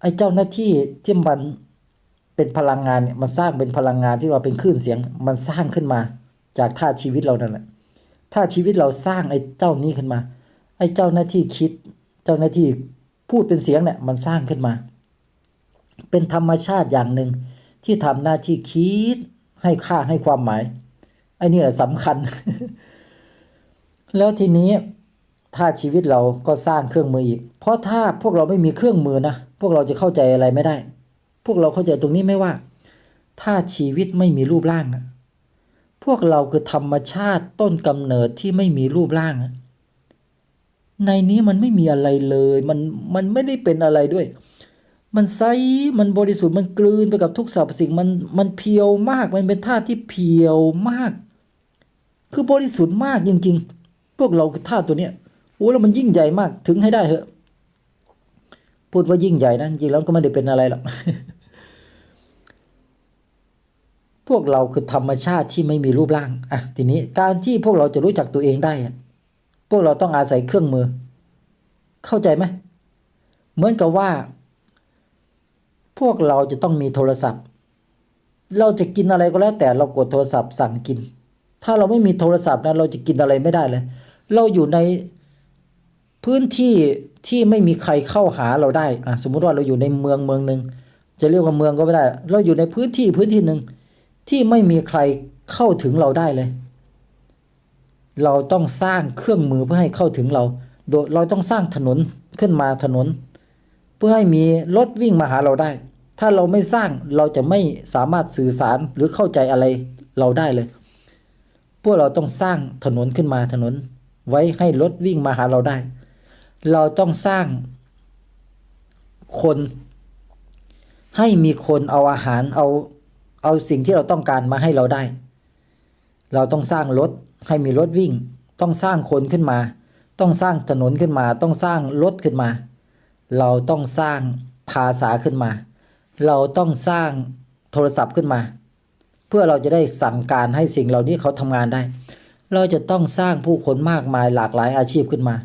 ไอ้เจ้าหน้าที่ที่มันเป็นพลังงานเนี่ยมันสร้างเป็นพลังงานที่เราเป็นคลื่นเสียง มันสร้างขึ้นมาจากธาตุชีวิตเรานั่นแหละถ้าชีวิตเราสร้างไอ้เจ้านี้ขึ้นมา ไอ้เจ้าหน้าที่คิด เจ้าหน้าที่พูดเป็นเสียงเนี่ยมันสร้างขึ้นมา เป็นธรรมชาติอย่างหนึ่งที่ทำหน้าที่คิดให้ค่าให้ความหมายไอ้นี่แหละสำคัญ แล้วทีนี้ถ้าชีวิตเราก็สร้างเครื่องมืออีก เพราะถ้าพวกเราไม่มีเครื่องมือนะ พวกเราจะเข้าใจอะไรไม่ได้ พวกเราเข้าใจตรงนี้ไหม่ว่า ถ้าชีวิตไม่มีรูปร่างอะพวกเราคือธรรมชาติต้นกำเนิดที่ไม่มีรูปร่างอะในนี้มันไม่มีอะไรเลย มันมันไม่ได้เป็นอะไรด้วย มันใสมันบริสุทธิ์มันกลืนไปกับทุกสรรพสิ่งมันมันเพียวมาก มันเป็นธาตุที่เพียวมาก คือบริสุทธิ์มากจริง ๆ พวกเราคือธาตุตัวเนี้ยโอ้แล้วมันยิ่งใหญ่มากถึงให้ได้เหอะ พูดว่ายิ่งใหญ่นะจริงแล้วก็ไม่ได้เป็นอะไรหรอกพวกเราคือธรรมชาติที่ไม่มีรูปร่างอะทีนี้การที่พวกเราจะรู้จักตัวเองได้ พวกเราต้องอาศัยเครื่องมือ เข้าใจไหมเหมือนกับว่า พวกเราจะต้องมีโทรศัพท์ เราจะกินอะไรก็แล้ว แต่เรากดโทรศัพท์สั่งกิน ถ้าเราไม่มีโทรศัพท์นะเราจะกินอะไรไม่ได้เลย เราอยู่ในพื้นที่ ที่ไม่มีใครเข้าหาเราได้อะสมมุติว่าเราอยู่ในเมืองเมืองหนึ่งจะเรียกว่าเมืองก็ไม่ได้ เราอยู่ในพื้นที่พื้นที่หนึ่งที่ไม่มีใครเข้าถึงเราได้เลย เราต้องสร้างเครื่องมือเพื่อให้เข้าถึงเรา โดยเราต้องสร้างถนนขึ้นมาถนน เพื่อให้มีรถวิ่งมาหาเราได้ ถ้าเราไม่สร้างเราจะไม่สามารถสื่อสารหรือเข้าใจอะไรเราได้เลย พวกเราต้องสร้างถนนขึ้นมาถนน ไว้ให้รถวิ่งมาหาเราได้ เราต้องสร้างคนให้มีคนเอาอาหารเอาเอาสิ่งที่เราต้องการมาให้เราได้ เราต้องสร้างรถให้มีรถวิ่ง ต้องสร้างคนขึ้นมา ต้องสร้างถนนขึ้นมา ต้องสร้างรถขึ้นมา เราต้องสร้างภาษาขึ้นมา เราต้องสร้างโทรศัพท์ขึ้นมา เพื่อเราจะได้สั่งการให้สิ่งเหล่านี้เขาทำงานได้ เราจะต้องสร้างผู้คนมากมายหลากหลายอาชีพขึ้นมา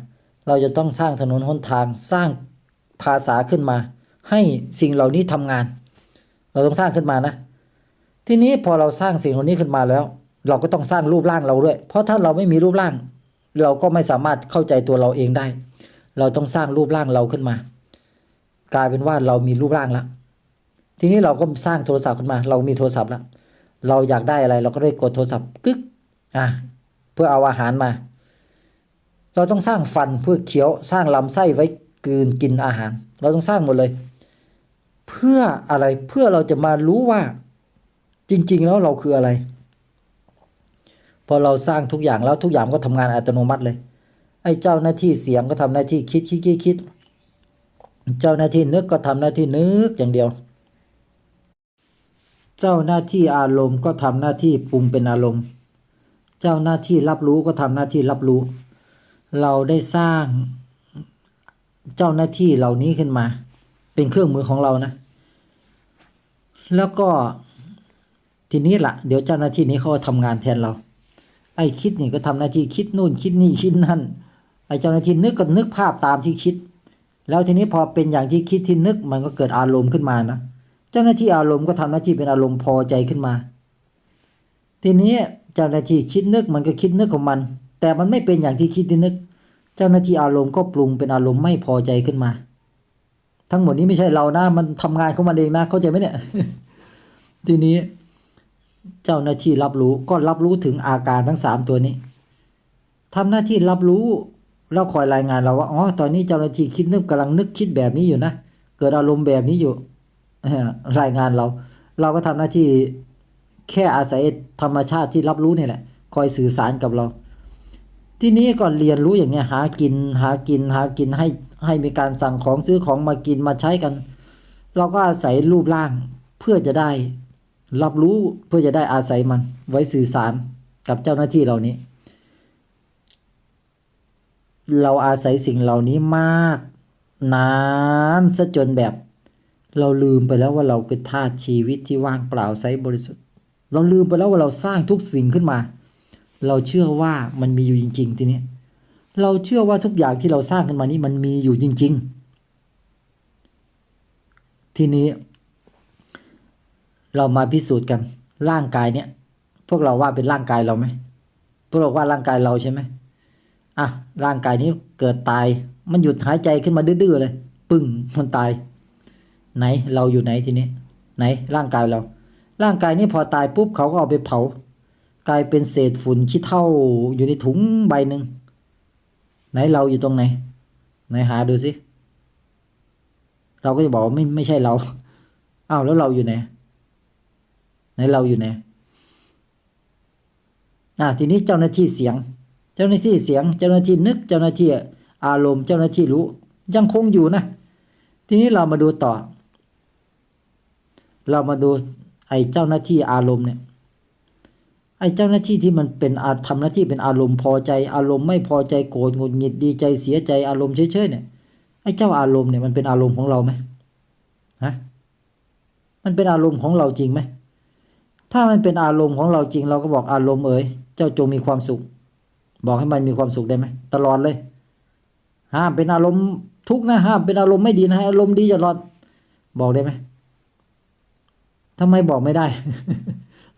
เราจะต้องสร้างถนนหนทางสร้างภาษาขึ้นมา ให้สิ่งเหล่านี้ทำงาน เราต้องสร้างขึ้นมานะ ทีนี้พอเราสร้างสิ่งเหล่านี้ขึ้นมาแล้ว เราก็ต้องสร้างรูปร่างเราด้วย เพราะถ้าเราไม่มีรูปร่าง เราก็ไม่สามารถเข้าใจตัวเราเองได้ เราต้องสร้างรูปร่างเราขึ้นมา กลายเป็นว่าเรามีรูปร่างแล้วทีนี้เราก็สร้างโทรศัพท์ขึ้นมา เรามีโทรศัพท์แล้วเราอยากได้อะไร เราก็ได้กดโทรศัพท์กึกอะเพื่อเอาอาหารมา เราต้องสร้างฟันเพื่อเคี้ยวสร้างลำไส้ไว้กืนกินอาหาร เราต้องสร้างหมดเลย เพื่ออะไรเพื่อเราจะมารู้ว่า จริง ๆ แล้วเราคืออะไร พอเราสร้างทุกอย่างแล้วทุกอย่างก็ทำงานอัตโนมัติเลย ไอ้เจ้าหน้าที่เสียงก็ทำหน้าที่คิดคิดคิดคิดเจ้าหน้าที่นึกก็ทำหน้าที่นึกอย่างเดียว เจ้าหน้าที่อารมณ์ก็ทำหน้าที่ปรุงเป็นอารมณ์ เจ้าหน้าที่รับรู้ก็ทำหน้าที่รับรู้ เราได้สร้างเจ้าหน้าที่เหล่านี้ขึ้นมา เป็นเครื่องมือของเรานะ แล้วก็ทีนี้ละ่ะ เดี๋ยวเจ้าหน้าที่นี้เขาทำงานแทนเรา ไอ้คิดนี่ก็ทำหน้าที่คิดนู่นคิดนี่คิดนั่น ไอ้เจ้าหน้าที่นึกก็นึกภาพตามที่คิด แล้วทีนี้พอเป็นอย่างที่คิดที่นึกมันก็เกิดอารมณ์ขึ้นมานะ เจ้าหน้าที่อารมณ์ก็ทำหน้าที่เป็นอารมณ์พอใจขึ้นมา ทีนี้เจ้าหน้าที่คิดนึกมันก็คิดนึกของมัน แต่มันไม่เป็นอย่างที่คิดนึก เจ้าหน้าที่อารมณ์ก็ปรุงเป็นอารมณ์ไม่พอใจขึ้นมา ทั้งหมดนี้ไม่ใช่เรานะมันทำงานของมันเองนะเข้าใจไหมเนี่ย ทีนี้ เจ้าหน้าที่รับรู้ก็รับรู้ถึงอาการทั้งสามตัวนี้ทำหน้าที่รับรู้แล้วคอยรายงานเราว่าอ๋อตอนนี้เจ้าหน้าที่คิดนึกกำลังนึกคิดแบบนี้อยู่นะเกิดอารมณ์แบบนี้อยู่รายงานเรา เราก็ทำหน้าที่แค่อาศัยธรรมชาติที่รับรู้นี่แหละ คอยสื่อสารกับเรา ที่นี้ก่อนเรียนรู้อย่างเงี้ยหากินหากินหากินให้ให้มีการสั่งของซื้อของมากินมาใช้กัน เราก็อาศัยรูปร่างเพื่อจะได้ รับรู้เพื่อจะได้อาศัยมัน ไว้สื่อสารกับเจ้าหน้าที่เหล่านี้ เราอาศัยสิ่งเหล่านี้มาก นานซะจนแบบ เราลืมไปแล้วว่าเราคือธาตุชีวิตที่ว่างเปล่าไร้บริสุทธิ์ เราลืมไปแล้วว่าเราสร้างทุกสิ่งขึ้นมา เราเชื่อว่ามันมีอยู่จริง ๆ ทีนี้เราเชื่อว่าทุกอย่างที่เราสร้างขึ้นมานี้มันมีอยู่จริง ๆ ทีนี้ เรามาพิสูจน์กัน ร่างกายเนี่ย พวกเราว่าเป็นร่างกายเราไหมพวกเราว่าร่างกายเราใช่ไหมอะร่างกายนี้เกิดตาย มันหยุดหายใจขึ้นมาดื้อๆเลย ปึ้งมันตาย ไหนเราอยู่ไหนทีนี้ ไหนร่างกายเรา ร่างกายนี้พอตายปุ๊บเขาก็เอาไปเผา กลายเป็นเศษฝุ่นขี้เท่าอยู่ในถุงใบหนึ่งไหนเราอยู่ตรงไหน ไหนหาดูสิ เราก็จะบอกว่าไม่ไม่ใช่เราอ้าวแล้วเราอยู่ไหน ไหนเราอยู่ไหนอะทีนี้เจ้าหน้าที่เสียง เจ้าหน้าที่เสียง เจ้าหน้าที่นึก เจ้าหน้าที่อารมณ์ เจ้าหน้าที่รู้ ยังคงอยู่นะ ทีนี้เรามาดูต่อ เรามาดูไอ้เจ้าหน้าที่อารมณ์เนี่ย ไอ้เจ้าหน้าที่ที่มันเป็นอาทำหน้าที่เป็นอารมณ์พอใจ อารมณ์ไม่พอใจโกรธหงุดหงิดดีใจเสียใจอารมณ์เฉยๆเนี่ยไอ้เจ้าอารมณ์เนี่ยมันเป็นอารมณ์ของเราไหมฮะมันเป็นอารมณ์ของเราจริงไหมถ้ามันเป็นอารมณ์ของเราจริง เราก็บอกอารมณ์เอ๋ยเจ้าจงมีความสุข บอกให้มันมีความสุขได้ไหมตลอดเลย ห้ามเป็นอารมณ์ทุกข์นะห้ามเป็นอารมณ์ไม่ดีนะอารมณ์ดีตลอด บอกได้ไหมทำไมบอกไม่ได้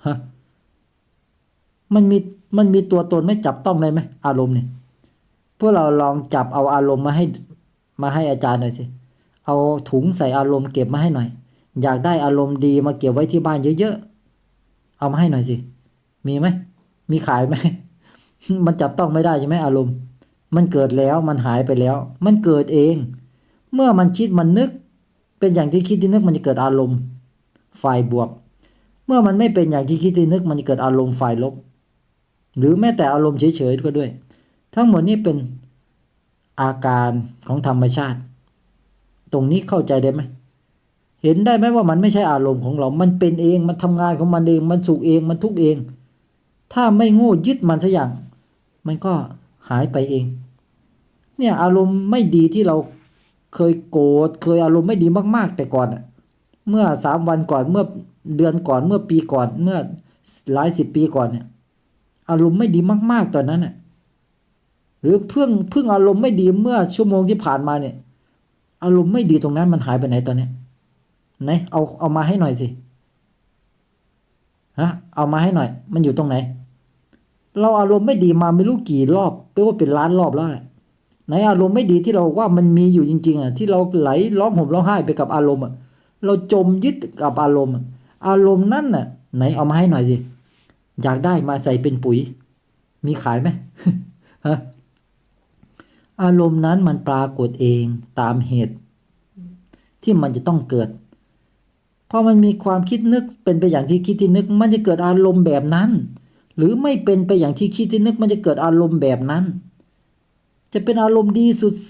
ฮะ มันมีมันมีตัวตนไม่จับต้องได้ไหมอารมณ์เนี่ยพวกเราลองจับเอาอารมณ์มาให้มาให้อาจารย์หน่อยสิเอาถุงใส่อารมณ์เก็บมาให้หน่อย อยากได้อารมณ์ดีมาเก็บไว้ที่บ้านเยอะๆเอามาให้หน่อยสิมีไหมมีขายไหมมันจับต้องไม่ได้ใช่ไหมอารมณ์ มันเกิดแล้วมันหายไปแล้ว มันเกิดเอง เมื่อมันคิดมันนึก เป็นอย่างที่คิดที่นึกมันจะเกิดอารมณ์ ฝ่ายบวก เมื่อมันไม่เป็นอย่างที่คิดที่นึก มันจะเกิดอารมณ์ฝ่ายลบ หรือแม้แต่อารมณ์เฉยๆก็ด้วย ทั้งหมดนี้เป็นอาการของธรรมชาติ ตรงนี้เข้าใจได้ไหมเห็นได้ไหมว่ามันไม่ใช่อารมณ์ของเรา มันเป็นเอง มันทำงานของมันเอง มันสุขเอง มันทุกข์เอง ถ้าไม่โง่ยึดมันสักอย่าง มันก็หายไปเอง เนี่ยอารมณ์ไม่ดีที่เราเคยโกรธ เคยอารมณ์ไม่ดีมาก ๆ แต่ก่อนอะเมื่อสามวันก่อน เมื่อเดือนก่อน เมื่อปีก่อน เมื่อหลายสิบปีก่อนเนี่ย อารมณ์ไม่ดีมากๆตอนนั้นน่ะหรือเพิ่งเพิ่งอารมณ์ไม่ดีเมื่อชั่วโมงที่ผ่านมาเนี่ย อารมณ์ไม่ดีตรงนั้นมันหายไปไหนตอนเนี้ยไหนเอาเอามาให้หน่อยสิฮะเอามาให้หน่อย มันอยู่ตรงไหน เราอารมณ์ไม่ดีมาไม่รู้กี่รอบไปว่าเป็นล้านรอบแล้วไหนอารมณ์ไม่ดีที่เราว่ามันมีอยู่จริง ๆอะที่เราไหลร้องห่มร้องไห้ไปกับอารมณ์อะเราจมยึดกับอารมณ์อารมณ์นั่นน่ะ ไหนเอามาให้หน่อยสิ อยากได้มาใส่เป็นปุ๋ย มีขายไหมฮะอารมณ์นั้นมันปรากฏเองตามเหตุ ที่มันจะต้องเกิดพอมันมีความคิดนึกเป็นไปอย่างที่คิดที่นึก มันจะเกิดอารมณ์แบบนั้น หรือไม่เป็นไปอย่างที่คิดที่นึก มันจะเกิดอารมณ์แบบนั้น จะเป็นอารมณ์ดี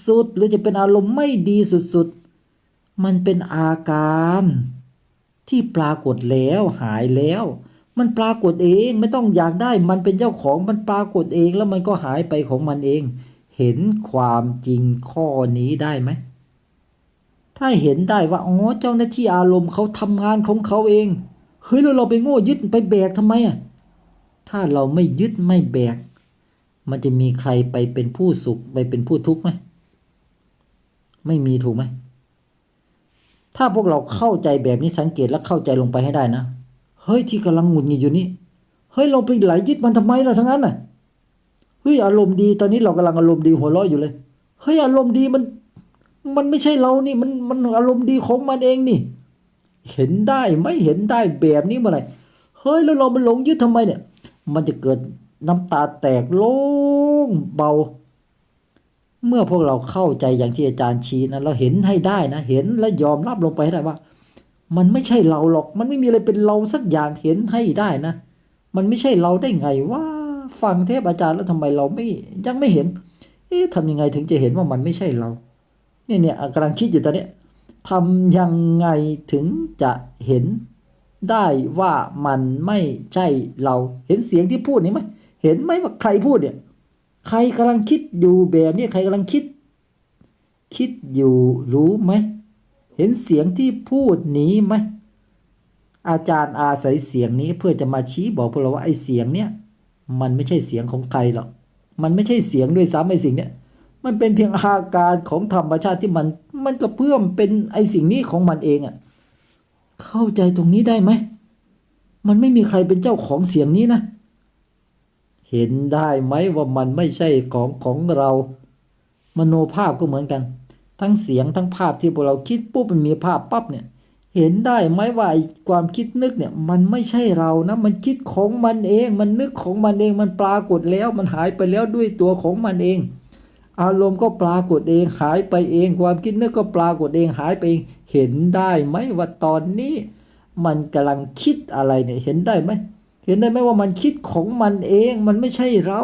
สุดๆ หรือจะเป็นอารมณ์ไม่ดีสุดๆ มันเป็นอาการที่ปรากฏแล้วหายแล้ว มันปรากฏเองไม่ต้องอยากได้มันเป็นเจ้าของมันปรากฏเองแล้วมันก็หายไปของมันเอง เห็นความจริงข้อนี้ได้ไหม ถ้าเห็นได้ว่าอ๋อเจ้าหน้าที่อารมณ์เขาทำงานของเขาเองเฮ้ยแล้วเราไปโง่ยึดไปแบกทำไมอะถ้าเราไม่ยึดไม่แบก มันจะมีใครไปเป็นผู้สุขไปเป็นผู้ทุกข์ไหมไม่มีถูกไหมถ้าพวกเราเข้าใจแบบนี้สังเกตและเข้าใจลงไปให้ได้นะ เฮ้ยที่กำลังหงุดหงิดอยู่นี่เฮ้ยเราไปไหลยึดมันทำไมล่ะทั้งนั้นน่ะเฮ้ยอารมณ์ดีตอนนี้เรากำลังอารมณ์ดีหัวเราะอยู่เลยเฮ้ยอารมณ์ดีมัน มันไม่ใช่เรานี่มันมันอารมณ์ดีของมันเองนี่ เห็นได้ไม่เห็นได้แบบนี้เมื่อไหร่เฮ้ยแล้วเรามันหลงยึดทำไมเนี่ย มันจะเกิดน้ำตาแตกโล่งเบา เมื่อพวกเราเข้าใจอย่างที่อาจารย์ชี้นะเราเห็นให้ได้นะ เห็นและยอมรับลงไปให้ได้ว่า มันไม่ใช่เราหรอก มันไม่มีอะไรเป็นเราสักอย่างเห็นให้ได้นะ มันไม่ใช่เราได้ไงว่าฟังเทพอาจารย์แล้วทำไมเราไม่ยังไม่เห็น เอ๊ะทำยังไงถึงจะเห็นว่ามันไม่ใช่เรา เนี่ยเนี่ยกำลังคิดอยู่ตอนเนี้ยทำยังไงถึงจะเห็นได้ว่ามันไม่ใช่เรา เห็นเสียงที่พูดนี่ไหมเห็นไหมว่าใครพูดเนี่ย ใครกำลังคิดอยู่แบบนี้ใครกำลังคิด คิดอยู่รู้ไหม เห็นเสียงที่พูดนี้ไหมอาจารย์อาศัยเสียงนี้เพื่อจะมาชี้บอกพวกเราว่าไอ้เสียงเนี้ยมันไม่ใช่เสียงของใครหรอกมันไม่ใช่เสียงด้วยซ้ำไอ้สิ่งเนี้ยมันเป็นเพียงอาการของธรรมชาติที่มันมันก็เพื่อมเป็นไอ้สิ่งนี้ของมันเองอะ่ะเข้าใจตรงนี้ได้ไหมมันไม่มีใครเป็นเจ้าของเสียงนี้นะ เห็นได้ไหมว่ามันไม่ใช่ของของเรา มโนภาพก็เหมือนกัน ทั้งเสียงทั้งภาพที่พวกเราคิดปุ๊บมันมีภาพปั๊บเนี่ย เห็นได้ไหมว่าความคิดนึกเนี่ย มันไม่ใช่เรานะมันคิดของมันเอง มันนึกของมันเองมันปรากฏแล้วมันหายไปแล้วด้วยตัวของมันเอง อารมณ์ก็ปรากฏเองหายไปเอง ความคิดนึกก็ปรากฏเองหายไปเอง เห็นได้ไหมว่าตอนนี้ มันกำลังคิดอะไรเนี่ยเห็นได้ไหมเห็นได้ไหมว่ามันคิดของมันเอง มันไม่ใช่เรา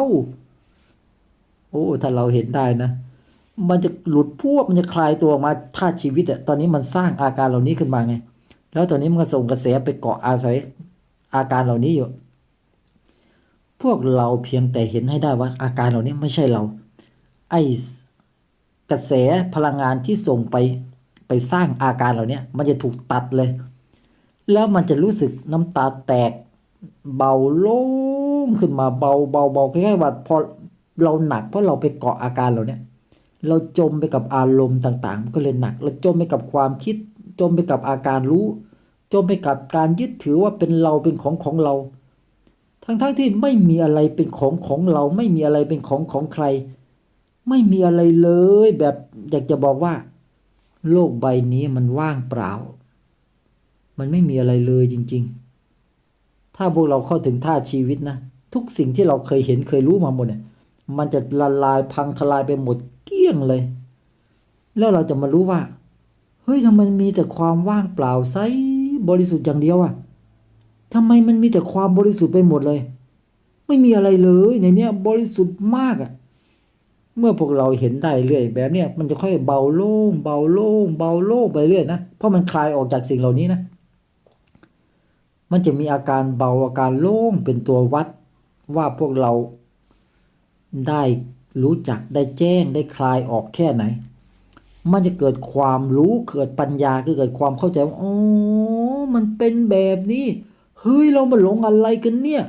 โอ้ถ้าเราเห็นได้นะ มันจะหลุดพวกมันจะคลายตัวออกมาธาตุชีวิตอะตอนนี้มันสร้างอาการเหล่านี้ขึ้นมาไง แล้วตอนนี้มันก็ส่งกระแสไปเกาะอาศัยอาการเหล่านี้อยู่ พวกเราเพียงแต่เห็นให้ได้ว่าอาการเหล่านี้ไม่ใช่เรา ไอ้กระแสพลังงานที่ส่งไปไปสร้างอาการเหล่านี้มันจะถูกตัดเลย แล้วมันจะรู้สึกน้ำตาแตกเบาโล่งขึ้นมาเบาเบาเบาแคล้ายๆว่าพอเราหนักเพราะเราไปเกาะอาการเหล่านี้ เราจมไปกับอารมณ์ต่างๆ ก็เลยหนัก เราจมไปกับความคิด จมไปกับอาการรู้ จมไปกับการยึดถือว่าเป็นเราเป็นของของเรา ทั้งๆทที่ไม่มีอะไรเป็นของของเรา ไม่มีอะไรเป็นของของใคร ไม่มีอะไรเลย แบบอยากจะบอกว่า โลกใบนี้มันว่างเปล่า มันไม่มีอะไรเลยจริง ๆ ถ้าพวกเราเข้าถึงท่าชีวิตนะ ทุกสิ่งที่เราเคยเห็นเคยรู้มาหมดเนี่ยมันจะละลายพังทลายไปหมด กี้ยงเลย แล้วเราจะมารู้ว่า เฮ้ยทำไมมันมีแต่ความว่างเปล่าไซบริสุทธิ์อย่างเดียวอะทำไมมันมีแต่ความบริสุทธิ์ไปหมดเลย ไม่มีอะไรเลยในเนี้ยบริสุทธิ์มากอะเมื่อพวกเราเห็นได้เรื่อยแบบเนี้ยมันจะค่อยเบาโล่งเบาโล่งเบาโล่งไปเรื่อยนะเพราะมันคลายออกจากสิ่งเหล่านี้นะ มันจะมีอาการเบาอาการโล่งเป็นตัววัดว่าพวกเราได้ รู้จักได้แจ้งได้คลายออกแค่ไหน มันจะเกิดความรู้เกิดปัญญาคือเกิดความเข้าใจว่าอ๋อมันเป็นแบบนี้ เฮ้ยเรามาหลงอะไรกันเนี่ย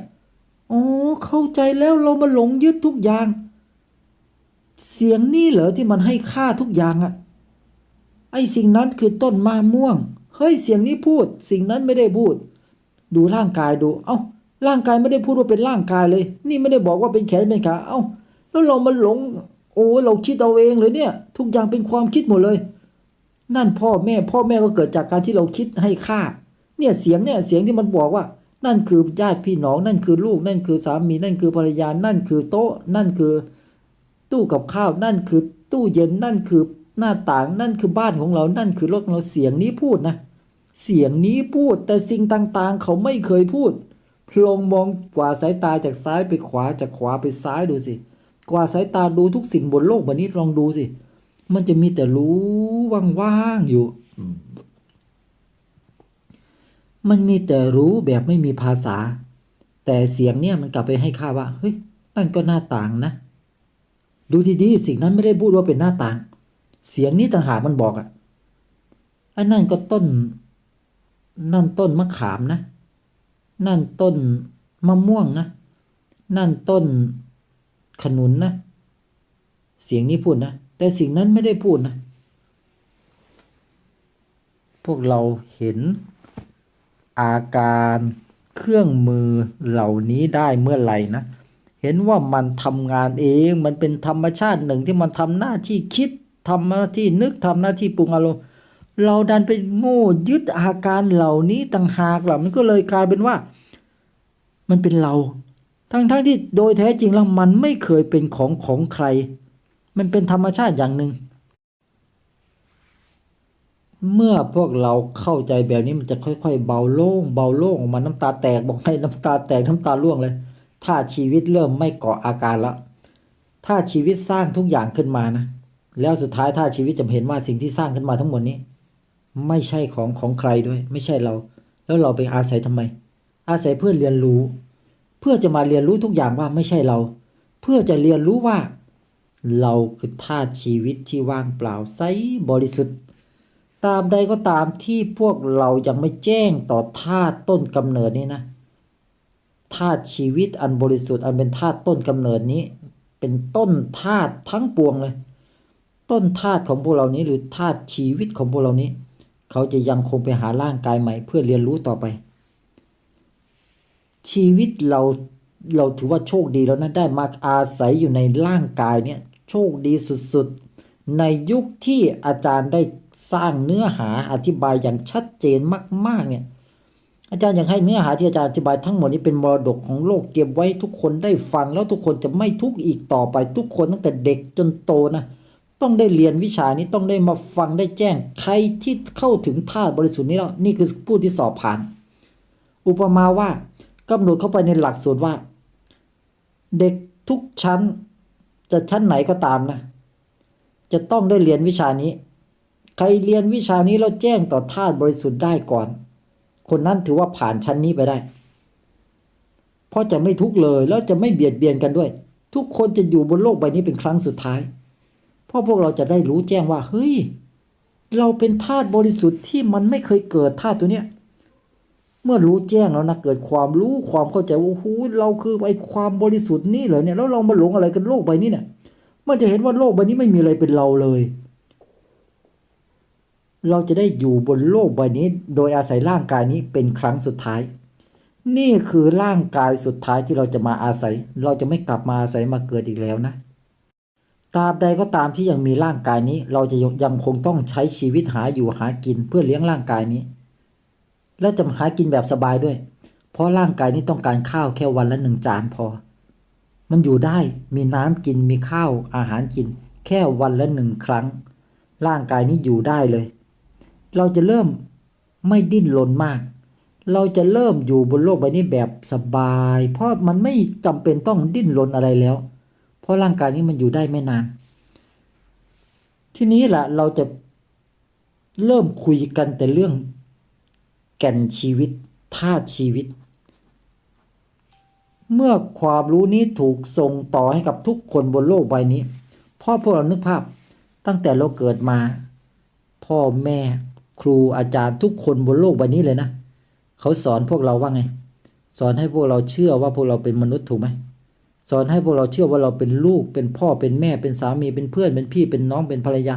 อ๋อเข้าใจแล้วเรามาหลงยึดทุกอย่าง เสียงนี่เหรอที่มันให้ค่าทุกอย่างอะไอ้สิ่งนั้นคือต้นมะม่วง เฮ้ยเสียงนี้พูด สิ่งนั้นไม่ได้พูด ดูร่างกายดู เอ้าร่างกายไม่ได้พูดว่าเป็นร่างกายเลย นี่ไม่ได้บอกว่าเป็นแขนเป็นขา เอ้า แล้วเรามาหลง โอ้เราคิดเอาเองเลยเนี่ย ทุกอย่างเป็นความคิดหมดเลย นั่นพ่อแม่พ่อแม่ก็เกิดจากการที่เราคิดให้ค่า เนี่ยเสียงเนี่ยเสียงที่มันบอกว่า นั่นคือญาติพี่น้องนั่นคือลูก นั่นคือสามีนั่นคือภรรยานั่นคือโต๊ะ นั่นคือตู้กับข้าวนั่นคือตู้เย็นนั่นคือหน้าต่างนั่นคือบ้านของเรานั่นคือรถของเราเสียงนี้พูดนะ เสียงนี้พูดแต่สิ่งต่างๆ เขาไม่เคยพูดลองมองกว่าสายตาจากซ้ายไปขวาจากขวาไปซ้ายดูสิ กว่าสายตาดูทุกสิ่งบนโลกใบนี้ลองดูสิ มันจะมีแต่รู้ว่างๆอยู่ มันมีแต่รู้แบบไม่มีภาษา แต่เสียงเนี่ยมันกลับไปให้ค่าว่า เฮ้ย นั่นก็หน้าต่างนะ ดูดีๆสิ่งนั้นไม่ได้พูดว่าเป็นหน้าต่าง เสียงนี้ต่างหากมันบอกอะไอ้นั่นก็ต้น นั่นต้นมะขามนะ นั่นต้นมะม่วงนะ นั่นต้น ขนุนนะ เสียงนี้พูดนะ แต่สิ่งนั้นไม่ได้พูดนะ พวกเราเห็นอาการเครื่องมือเหล่านี้ได้เมื่อไหร่นะ เห็นว่ามันทำงานเอง มันเป็นธรรมชาติหนึ่งที่มันทำหน้าที่คิดทำหน้าที่นึกทำหน้าที่ปรุงอารมณ์เราดันไปโง่ยึดอาการเหล่านี้ต่างหากล่ะมันก็เลยกลายเป็นว่า มันเป็นเรา ทั้งๆทที่โดยแท้จริงแล้วมันไม่เคยเป็นของของใคร มันเป็นธรรมชาติอย่างหนึ่ง เมื่อพวกเราเข้าใจแบบนี้มันจะค่อยๆ เบาโล่งเบาโล่งออกมาน้ำตาแตกบอกให้น้ำตาแตกน้ำตาร่วงเลย ถ้าชีวิตเริ่มไม่เกาะอาการแล้วถ้าชีวิตสร้างทุกอย่างขึ้นมานะแล้วสุดท้ายถ้าชีวิตจะเห็นว่าสิ่งที่สร้างขึ้นมาทั้งหมดนี้ ไม่ใช่ของของใครด้วย ไม่ใช่เรา แล้วเราไปอาศัยทำไม อาศัยเพื่อเรียนรู้ เพื่อจะมาเรียนรู้ทุกอย่างว่าไม่ใช่เรา เพื่อจะเรียนรู้ว่า เราคือธาตุชีวิตที่ว่างเปล่าใสบริสุทธิ์ ตาบใดก็ตามที่พวกเรายังไม่แจ้งต่อธาตุต้นกำเนิดนี้นะธาตุชีวิตอันบริสุทธิ์อันเป็นธาตุต้นกำเนิดนี้ เป็นต้นธาตุทั้งปวงเลย ต้นธาตุของพวกเรานี้หรือธาตุชีวิตของพวกเรานี้ เขาจะยังคงไปหาร่างกายใหม่ เพื่อเรียนรู้ต่อไป ชีวิตเราเราถือว่าโชคดีแล้วนะได้มาอาศัยอยู่ในร่างกายเนี่ยโชคดีสุดๆ ในยุคที่อาจารย์ได้สร้างเนื้อหาอธิบายอย่างชัดเจนมาก ๆ เนี่ย อาจารย์อยากให้เนื้อหาที่อาจารย์อธิบายทั้งหมดนี้เป็นมรดกของโลกเก็บไว้ทุกคนได้ฟังแล้วทุกคนจะไม่ทุกข์อีกต่อไปทุกคนตั้งแต่เด็กจนโตนะต้องได้เรียนวิชานี้ต้องได้มาฟังได้แจ้งใครที่เข้าถึงธาตุบริสุทธิ์นี้แล้วนี่คือผู้ที่สอบผ่าน อุปมาว่า กำหนดเข้าไปในหลักสูตรว่า เด็กทุกชั้น จะชั้นไหนก็ตามนะ จะต้องได้เรียนวิชานี้ ใครเรียนวิชานี้แล้วแจ้งต่อธาตุบริสุทธิ์ได้ก่อน คนนั้นถือว่าผ่านชั้นนี้ไปได้ เพราะจะไม่ทุกข์เลยแล้วจะไม่เบียดเบียนกันด้วย ทุกคนจะอยู่บนโลกใบนี้เป็นครั้งสุดท้าย เพราะพวกเราจะได้รู้แจ้งว่าเฮ้ยเราเป็นธาตุบริสุทธิ์ที่มันไม่เคยเกิดธาตุตัวเนี้ย เมื่อรู้แจ้งแล้วนะเกิดความรู้ความเข้าใจว่าโอ้โหเราคือไอ้ความบริสุทธิ์นี่เหรอเนี่ยแล้วเรามาหลงอะไรกันโลกใบนี้เนี่ย มันจะเห็นว่าโลกใบนี้ไม่มีอะไรเป็นเราเลย เราจะได้อยู่บนโลกใบนี้ โดยอาศัยร่างกายนี้เป็นครั้งสุดท้าย นี่คือร่างกายสุดท้ายที่เราจะมาอาศัย เราจะไม่กลับมาอาศัยมาเกิดอีกแล้วนะตราบใดก็ตามที่ยังมีร่างกายนี้ เราจะยังคงต้องใช้ชีวิตหาอยู่หากินเพื่อเลี้ยงร่างกายนี้ และจะหากินแบบสบายด้วย เพราะร่างกายนี้ต้องการข้าวแค่วันละหนึ่งจานพอ มันอยู่ได้มีน้ำกินมีข้าวอาหารกิน แค่วันละหนึ่งครั้ง ร่างกายนี้อยู่ได้เลย เราจะเริ่มไม่ดิ้นรนมาก เราจะเริ่มอยู่บนโลกใบนี้แบบสบาย เพราะมันไม่จำเป็นต้องดิ้นรนอะไรแล้ว เพราะร่างกายนี้มันอยู่ได้ไม่นาน ทีนี้แหละเราจะเริ่มคุยกันแต่เรื่อง ก่นชีวิตธาตุชีวิต เมื่อความรู้นี้ถูกส่งต่อให้กับทุกคนบนโลกใบนี้พ่อพวกเรานึกภาพ ตั้งแต่เราเกิดมา พ่อแม่ครูอาจารย์ทุกคนบนโลกใบนี้เลยนะเขาสอนพวกเราว่าไง สอนให้พวกเราเชื่อว่าพวกเราเป็นมนุษย์ถูกไหมสอนให้พวกเราเชื่อว่าเราเป็นลูกเป็นพ่อเป็นแม่เป็นสามีเป็นเพื่อนเป็นพี่เป็นน้องเป็นภรรยา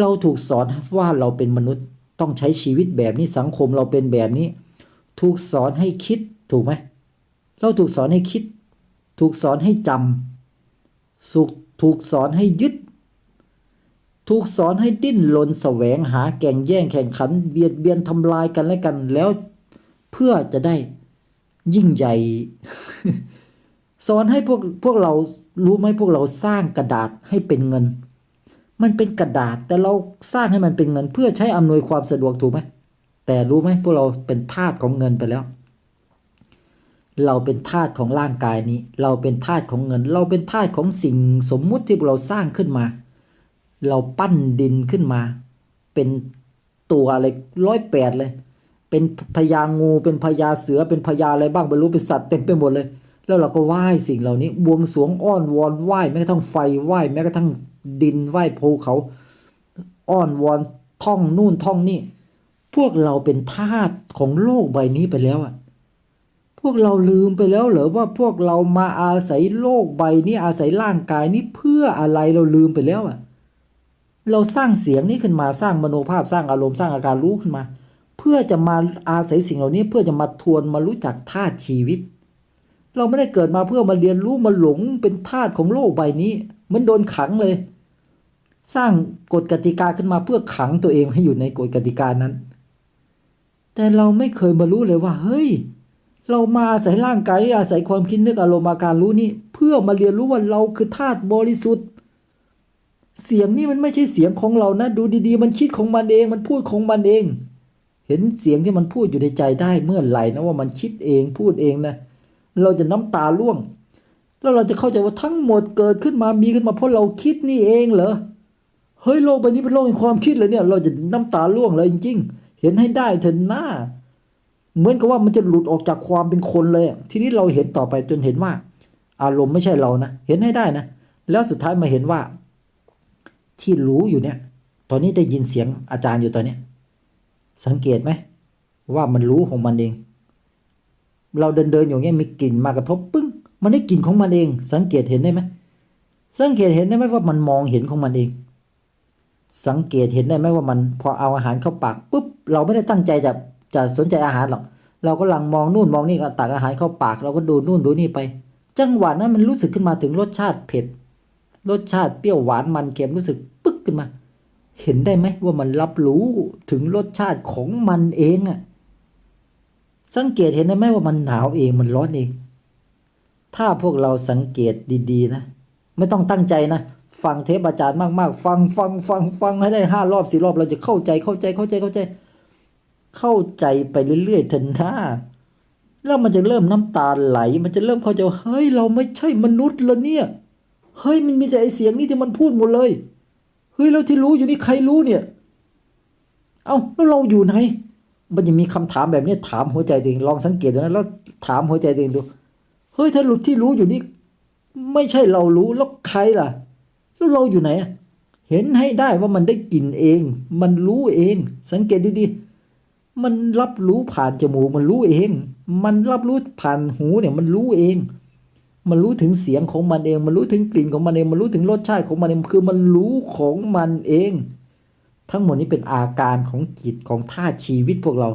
เราถูกสอนว่าเราเป็นมนุษย์ ต้องใช้ชีวิตแบบนี้สังคมเราเป็นแบบนี้ ถูกสอนให้คิดถูกไหมเราถูกสอนให้คิด ถูกสอนให้จำสุขถูกสอนให้ยึด ถูกสอนให้ดิ้นรนแสวงหาแก่งแย่งแข่งขัน เบียดเบียนทำลายกันและกัน แล้วเพื่อจะได้ยิ่งใหญ่ สอนให้พวกพวกเรารู้ไหมพวกเราสร้างกระดาษให้เป็นเงิน มันเป็นกระดาษแต่เราสร้างให้มันเป็นเงินเพื่อใช้อำนวยความสะดวกถูกไหมแต่รู้ไหมพวกเราเป็นทาสของเงินไปแล้ว เราเป็นทาสของร่างกายนี้ เราเป็นทาสของเงิน เราเป็นทาสของสิ่งสมมุติที่พวกเราสร้างขึ้นมา เราปั้นดินขึ้นมา เป็นตัวอะไรร้อยแปดเลย เป็นพญางูเป็นพญาเสือเป็นพญาอะไรบ้างไม่รู้เป็นสัตว์เต็มไปหมดเลย แล้วเราก็ไหว้สิ่งเหล่านี้บวงสรวงอ้อนวอนไหว้แม้กระทั่งไฟไหว้แม้กระทั่ง ดินไหว้ภูเขา อ้อนวอนท่องนู่นท่องนี่ พวกเราเป็นทาสของโลกใบนี้ไปแล้วอะ พวกเราลืมไปแล้วเหรอว่าพวกเรามาอาศัยโลกใบนี้อาศัยร่างกายนี้เพื่ออะไรเราลืมไปแล้วอะ เราสร้างเสียงนี้ขึ้นมาสร้างมโนภาพสร้างอารมณ์สร้างอาการรู้ขึ้นมา เพื่อจะมาอาศัยสิ่งเหล่านี้เพื่อจะมาทวนมารู้จักธาตุชีวิตเราไม่ได้เกิดมาเพื่อมาเรียนรู้มาหลงเป็นทาสของโลกใบนี้ มันโดนขังเลย สร้างกฎกติกาขึ้นมาเพื่อขังตัวเองให้อยู่ในกฎกติกานั้น แต่เราไม่เคยมารู้เลยว่า เฮ้ย เรามาอาศัยร่างกายอาศัยความคิดนึกอารมณ์อาการรู้นี้เพื่อมาเรียนรู้ว่าเราคือธาตุบริสุทธิ์ เสียงนี่มันไม่ใช่เสียงของเรานะ ดูดีๆ มันคิดของมันเอง มันพูดของมันเอง เห็นเสียงที่มันพูดอยู่ในใจได้เมื่อไหร่นะว่ามันคิดเองพูดเองนะ เราจะน้ำตาร่วง แล้วเราจะเข้าใจว่าทั้งหมดเกิดขึ้นมามีขึ้นมาเพราะเราคิดนี่เองเหรอ เฮ้ยโลกใบนี้เป็นโลกแห่งความคิดเลยเนี่ย เราจะน้ำตาร่วงเลยจริง ๆ เห็นให้ได้เถอะหน้า เหมือนกับว่ามันจะหลุดออกจากความเป็นคนเลย ทีนี้เราเห็นต่อไปจนเห็นว่า อารมณ์ไม่ใช่เรานะ เห็นให้ได้นะ แล้วสุดท้ายมาเห็นว่า ที่รู้อยู่เนี่ย ตอนนี้ได้ยินเสียงอาจารย์อยู่ตอนเนี้ยสังเกตไหมว่ามันรู้ของมันเอง เราเดินเดินอยู่เงี้ยมีกลิ่นมากระทบปึ้ง มันได้กลิ่นของมันเอง สังเกตเห็นได้ไหมสังเกตเห็นได้ไหมว่ามันมองเห็นของมันเอง สังเกตเห็นได้ไหมว่ามันพอเอาอาหารเข้าปากปุ๊บเราไม่ได้ตั้งใจจะจะสนใจอาหารหรอก เราก็ลังมองนู่นมองนี่ก็ตักอาหารเข้าปาก เราก็ดูนู่นดูนี่ไป จังหวะนั้นมันรู้สึกขึ้นมาถึงรสชาติเผ็ด รสชาติเปรี้ยวหวานมันเค็มรู้สึกปึ๊กขึ้นมา เห็นได้ไหมว่ามันรับรู้ถึงรสชาติของมันเองอะสังเกตเห็นได้ไหมว่ามันหนาวเองมันร้อนเอง ถ้าพวกเราสังเกตดีๆนะ ไม่ต้องตั้งใจนะ ฟังเทปอาจารย์มากๆ ฟังฟังฟังฟังให้ได้ห้ารอบสี่รอบเราจะเข้าใจเข้าใจเข้าใจเข้าใจ เข้าใจไปเรื่อยๆเถอะนะแล้วมันจะเริ่มน้ำตาไหล มันจะเริ่มเข้าใจว่าเฮ้ยเราไม่ใช่มนุษย์ละเนี่ย เฮ้ยมันมีแต่ไอเสียงนี่ที่มันพูดหมดเลย เฮ้ยแล้วที่รู้อยู่นี่ใครรู้เนี่ย เอ้าแล้วเราอยู่ไหน มันจะมีคำถามแบบนี้ถามหัวใจตัวเองลองสังเกตดูนะแล้วถามหัวใจตัวเองดู เฮ้ยถ้าหลุดที่รู้อยู่นี่ ไม่ใช่เรารู้แล้วใครล่ะ แล้วเราอยู่ไหน เห็นให้ได้ว่ามันได้กลิ่นเอง มันรู้เอง สังเกตดีๆ มันรับรู้ผ่านจมูกมันรู้เอง มันรับรู้ผ่านหูเนี่ยมันรู้เอง มันรู้ถึงเสียงของมันเอง มันรู้ถึงกลิ่นของมันเอง มันรู้ถึงรสชาติของมันเอง คือมันรู้ของมันเอง ทั้งหมดนี้เป็นอาการของจิตของธาชีวิตพวกเรา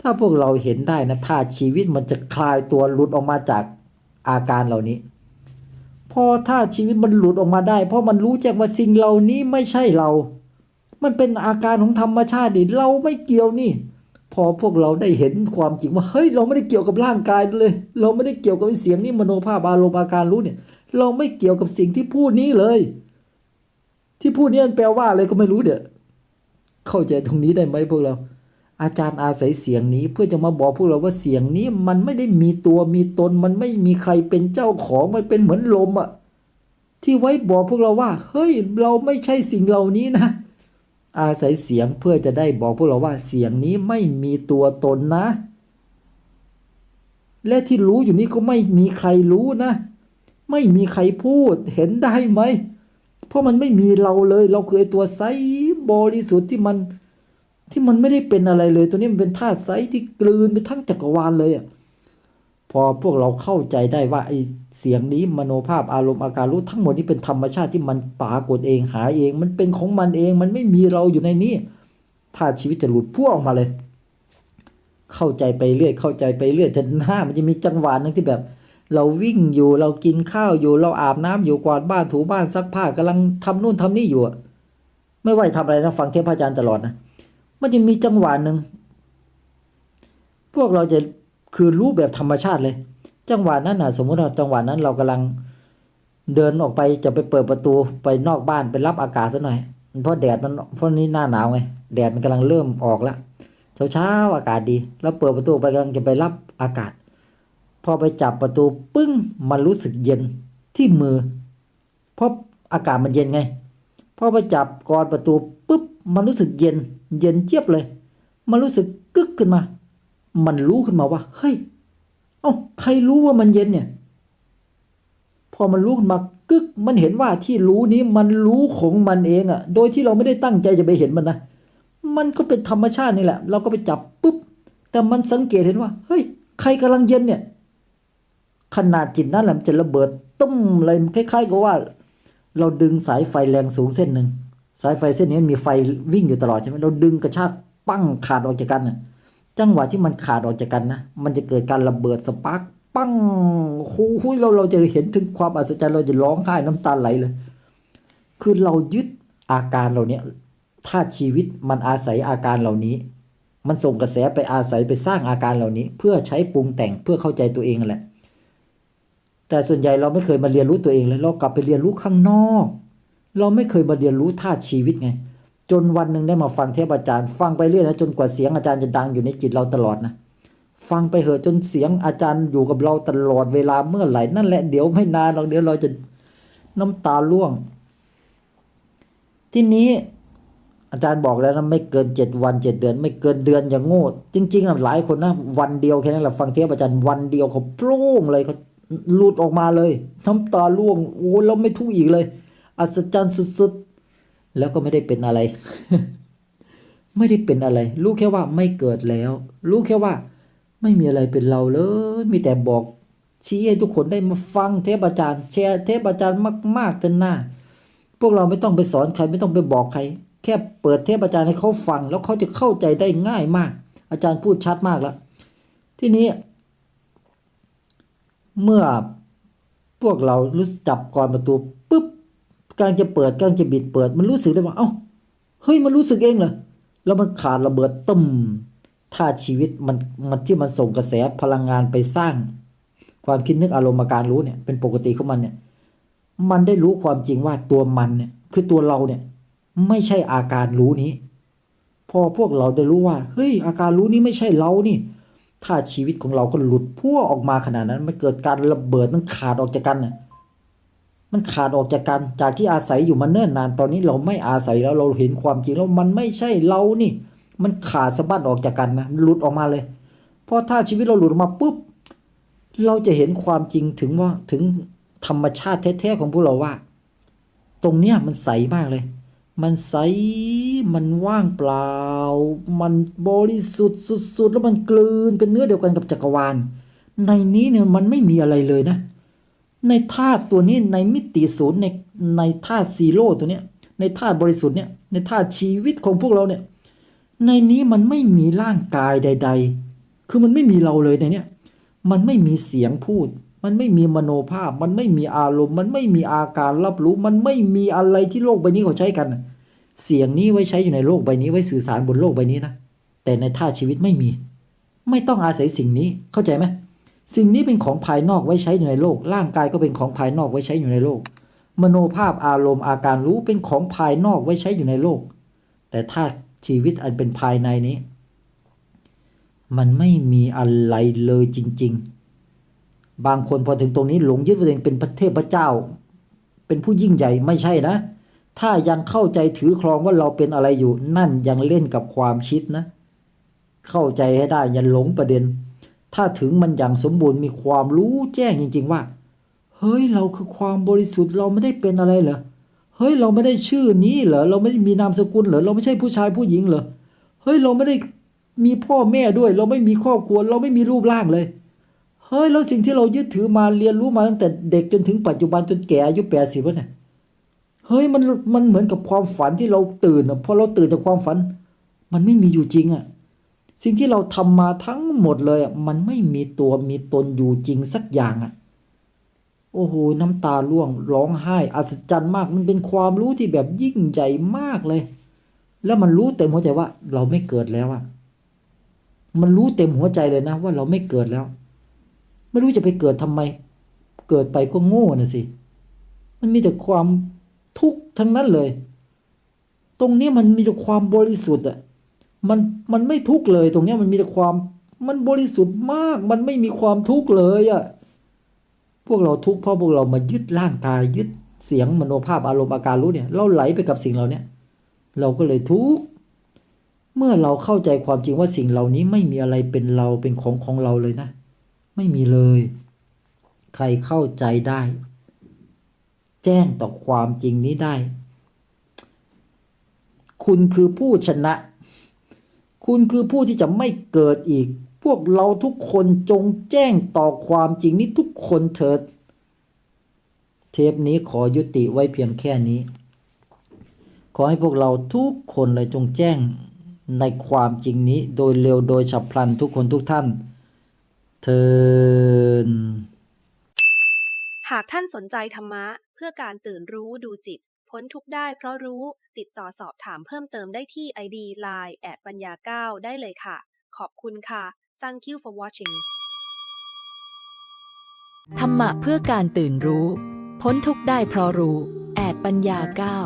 ถ้าพวกเราเห็นได้นะธาชีวิตมันจะคลายตัวหลุดออกมาจากอาการเหล่านี้ พอถ้าชีวิตมันหลุดออกมาได้ เพราะมันรู้แจ้งว่าสิ่งเหล่านี้ไม่ใช่เรา มันเป็นอาการของธรรมชาติดิเราไม่เกี่ยวนี่ พอพวกเราได้เห็นความจริงว่าเฮ้ยเราไม่ได้เกี่ยวกับร่างกายเลย เราไม่ได้เกี่ยวกับเสียงนี่มโนภาพอารมณ์อาการรู้เนี่ย เราไม่เกี่ยวกับสิ่งที่พูดนี้เลย ที่พูดนี้มันแปลว่าอะไรก็ไม่รู้เดี๋ยเข้าใจตรงนี้ได้ไหมพวกเรา อาจารย์อาศัยเสียงนี้ เพื่อจะมาบอกพวกเราว่าเสียงนี้มันไม่ได้มีตัวมีตน มันไม่มีใครเป็นเจ้าของมันเป็นเหมือนลมอะที่ไว้บอกพวกเราว่า เฮ้ยเราไม่ใช่สิ่งเหล่านี้นะ อาศัยเสียงเพื่อจะได้บอกพวกเราว่า เสียงนี้ไม่มีตัวตนนะ และที่รู้อยู่นี้ก็ไม่มีใครรู้นะ ไม่มีใครพูดเห็นได้ไหม เพราะมันไม่มีเราเลย เราคือไอตัวไซบริสุทธิ์ที่มัน ที่มันไม่ได้เป็นอะไรเลย ตัวนี้มันเป็นธาตุไซที่กลืนไปทั้งจักรวาลเลยอะพอพวกเราเข้าใจได้ว่าไอ้เสียงนี้มโนภาพอารมณ์อาการรู้ทั้งหมดนี้เป็นธรรมชาติที่มันปรากฏเองหาเอง มันเป็นของมันเอง มันไม่มีเราอยู่ในนี้ธาตุชีวิตจะหลุดพุ่งออกมาเลย เข้าใจไปเรื่อยเข้าใจไปเรื่อยแต่หน้ามันจะมีจังหวะหนึงที่แบบ เราวิ่งอยู่เรากินข้าวอยู่เราอาบน้ำอยู่กวาดบ้านถูบ้านซักผ้ากำลังทำนู่นทำนี่อยู่อะไม่ว่าจะทำอะไรนะฟังเทพอาจารย์ตลอดนะ มันจะมีจังหวะหนึ่งพวกเราจะคือรู้แบบธรรมชาติเลย จังหวะนั้นนะสมมติว่าจังหวะนั้นเรากำลังเดินออกไปจะไปเปิดประตูไปนอกบ้านไปรับอากาศซะหน่อย เพราะแดดมันเพราะนี้หน้าหนาวไงแดดมันกำลังเริ่มออกแล้วเช้าเช้าอากาศดี แล้วเปิดประตูไปกำลังจะไปรับอากาศ พอไปจับประตูปึ้งมันรู้สึกเย็นที่มือเพราะอากาศมันเย็นไงพอไปจับกรอนประตูปุ๊บมันรู้สึกเย็น เย็นเจี๊ยบเลย มันรู้สึกกึกขึ้นมา มันรู้ขึ้นมาว่า เฮ้ย เอ้าใครรู้ว่ามันเย็นเนี่ย พอมันรู้ขึ้นมากึก มันเห็นว่าที่รู้นี้มันรู้ของมันเองอะ่ะ โดยที่เราไม่ได้ตั้งใจจะไปเห็นมันนะ มันก็เป็นธรรมชาตินี่แหละ เราก็ไปจับปุ๊บ แต่มันสังเกตเห็นว่า เฮ้ย ใครกำลังเย็นเนี่ย ขนาดจิตนั่นแหละมันจะระเบิดตุ้มอะไรคล้ายๆกับว่า เราดึงสายไฟแรงสูงเส้นหนึ่ง สายไฟเส้นนี้มันมีไฟวิ่งอยู่ตลอดใช่ไหมเราดึงกระชากปั้งขาดออกจากกันน่ะจังหวะที่มันขาดออกจากกันนะ มันจะเกิดการระเบิดสปาร์กปั้งโอ้โหเราเราจะเห็นถึงความอัศจรรย์เราจะร้องไห้น้ำตาไหลเลย คือเรายึดอาการเหล่านี้ธาตุชีวิตมันอาศัยอาการเหล่านี้ มันส่งกระแสไปอาศัยไปสร้างอาการเหล่านี้ เพื่อใช้ปรุงแต่งเพื่อเข้าใจตัวเองแหละ แต่ส่วนใหญ่เราไม่เคยมาเรียนรู้ตัวเองเลยเรากลับไปเรียนรู้ข้างนอก เราไม่เคยมาเรียนรู้ธาตุชีวิตไง จนวันหนึ่งได้มาฟังเทปอาจารย์ ฟังไปเรื่อยนะจนกว่าเสียงอาจารย์จะดังอยู่ในจิตเราตลอดนะฟังไปเหอะจนเสียงอาจารย์อยู่กับเราตลอดเวลาเมื่อไหร่นั่นแหละเดี๋ยวไม่นานหรอกเดี๋ยวเราจะน้ำตาร่วง ที่นี้อาจารย์บอกแล้วนะไม่เกินเจ็ดวันเจ็ดเดือน ไม่เกินเดือนอย่างโง่จริงๆนะหลายคนนะวันเดียวแค่นั้นแหละฟังเทปอาจารย์วันเดียวเขาโปร่งเลยเขาหลุดออกมาเลย น้ำตาร่วงโอ้เราไม่ทุกข์อีกเลย อัศจรรย์สุดๆ แล้วก็ไม่ได้เป็นอะไร ไม่ได้เป็นอะไร รู้แค่ว่าไม่เกิดแล้ว รู้แค่ว่า ไม่มีอะไรเป็นเราเลย มีแต่บอกชี้ให้ทุกคนได้มาฟังเทปอาจารย์ แชร์เทปอาจารย์มากๆเถอะหน้า พวกเราไม่ต้องไปสอนใครไม่ต้องไปบอกใคร แค่เปิดเทปอาจารย์ให้เขาฟัง แล้วเขาจะเข้าใจได้ง่ายมาก อาจารย์พูดชัดมากแล้ว ทีนี้ เมื่อพวกเรารู้สึกจับกรประตู กำลังจะเปิดกำลังจะบิดเปิด มันรู้สึกได้ว่า เอ้า เฮ้ย มันรู้สึกเองเหรอ แล้วมันขาดระเบิดตึมถ้าชีวิตมันมันที่มันส่งกระแสพลังงานไปสร้าง ความคิดนึกอารมณ์อาการรู้เนี่ย เป็นปกติของมันเนี่ย มันได้รู้ความจริงว่าตัวมันเนี่ย คือตัวเราเนี่ย ไม่ใช่อาการรู้นี้ พอพวกเราได้รู้ว่า เฮ้ย อาการรู้นี้ไม่ใช่เรานี่ ถ้าชีวิตของเราก็หลุดพั่วออกมาขนาดนั้น มันเกิดการระเบิดมันขาดออกจากกันน่ะ มันขาดออกจากกันจากที่อาศัยอยู่มาเนิ่นนานตอนนี้เราไม่อาศัยแล้วเราเห็นความจริงแล้วมันไม่ใช่เรานี่ มันขาดสะบัดออกจากกันนะหลุดออกมาเลยเพราะถ้าชีวิตเราหลุดออกมาปุ๊บเราจะเห็นความจริงถึงว่าถึงธรรมชาติแท้ๆของพวกเราว่า ตรงเนี้ยมันใสมากเลย มันใสมันว่างเปล่า มันบริสุทธิ์สุดๆแล้วมันกลืนเป็นเนื้อเดียวกันกับจักรวาล ในนี้เนี่ยมันไม่มีอะไรเลยนะ ในธาตุตัวนี้ในมิติศูนย์ในในธาตุซีโร่ตัวเนี้ยในธาตุบริสุทธิ์เนี่ยในธาตุชีวิตของพวกเราเนี่ยในนี้มันไม่มีร่างกายใด ๆ คือมันไม่มีเราเลยในเนี้ยมันไม่มีเสียงพูด มันไม่มีมโนภาพ มันไม่มีอารมณ์ มันไม่มีอาการรับรู้ มันไม่มีอะไรที่โลกใบนี้เขาใช้กัน เสียงนี้ไว้ใช้อยู่ในโลกใบนี้ไว้สื่อสารบนโลกใบนี้นะ แต่ในท่าตุชีวิตไม่มี ไม่ต้องอาศัยสิ่งนี้เข้าใจไหม สิ่งนี้เป็นของภายนอกไว้ใช้อยู่ในโลก ร่างกายก็เป็นของภายนอกไว้ใช้อยู่ในโลก มโนภาพอารมณ์อาการรู้เป็นของภายนอกไว้ใช้อยู่ในโลก แต่ถ้าชีวิตอันเป็นภายในนี้ มันไม่มีอะไรเลยจริง ๆ บางคนพอถึงตรงนี้หลงยึดตัวเองเป็นพระเทพเจ้า เป็นผู้ยิ่งใหญ่ไม่ใช่นะ ถ้ายังเข้าใจถือครองว่าเราเป็นอะไรอยู่นั่นยังเล่นกับความคิดนะ เข้าใจให้ได้อย่าหลงประเด็น ถ้าถึงมันอย่างสมบูรณ์มีความรู้แจ้งจริง ๆ ว่า เฮ้ยเราคือความบริสุทธิ์เราไม่ได้เป็นอะไรเหรอเฮ้ยเราไม่ได้ชื่อนี้เหรอเราไม่ได้มีนามสกุลเหรอเราไม่ใช่ผู้ชายผู้หญิงเหรอเฮ้ยเราไม่ได้มีพ่อแม่ด้วย เราไม่มีครอบครัว เราไม่มีรูปร่างเลยเฮ้ยแล้วสิ่งที่เรายึดถือมาเรียนรู้มาตั้งแต่เด็กจนถึงปัจจุบันจนแก่อายุแปดสิบแล้วเนี่ยเฮ้ยมันมันเหมือนกับความฝันที่เราตื่นอะพอเราตื่นจากความฝัน มันไม่มีอยู่จริงอะ สิ่งที่เราทำมาทั้งหมดเลยอะมันไม่มีตัวมีตนอยู่จริงสักอย่างอะโอ้โหน้ำตาร่วงร้องไห้อัศจรรย์มากมันเป็นความรู้ที่แบบยิ่งใหญ่มากเลย แล้วมันรู้เต็มหัวใจว่าเราไม่เกิดแล้วอะมันรู้เต็มหัวใจเลยนะ ว่าเราไม่เกิดแล้ว ไม่รู้จะไปเกิดทำไม เกิดไปก็โง่นะสิมันมีแต่ความทุกข์ทั้งนั้นเลย ตรงนี้มันมีแต่ความบริสุทธิ์อะ มันมันไม่ทุกข์เลย ตรงเนี้ยมันมีแต่ความมันบริสุทธิ์มาก มันไม่มีความทุกข์เลยอะพวกเราทุกข์เพราะพวกเรามายึดร่างกายยึดเสียงมโนภาพอารมณ์อาการรู้เนี่ย เราไหลไปกับสิ่งเหล่าเนี้ยเราก็เลยทุกข์เมื่อเราเข้าใจความจริงว่าสิ่งเหล่านี้ไม่มีอะไรเป็นเราเป็นของของเราเลยนะ ไม่มีเลย ใครเข้าใจได้ แจ้งต่อความจริงนี้ได้ คุณคือผู้ชนะ คุณคือผู้ที่จะไม่เกิดอีก พวกเราทุกคนจงแจ้งต่อความจริงนี้ทุกคนเถิด เทปนี้ขอยุติไว้เพียงแค่นี้ ขอให้พวกเราทุกคนเลยจงแจ้งในความจริงนี้โดยเร็วโดยฉับพลันทุกคนทุกท่าน เทินหากท่านสนใจธรรมะ เพื่อการตื่นรู้ดูจิต พ้นทุกได้เพราะรู้ ติดต่อสอบถามเพิ่มเติมได้ที่ ID Line แอดปัญญา 9 ได้เลยค่ะ ขอบคุณค่ะ Thank you for watching ธรรมะเพื่อการตื่นรู้ พ้นทุกข์ได้เพราะรู้ แอดปัญญาเก้า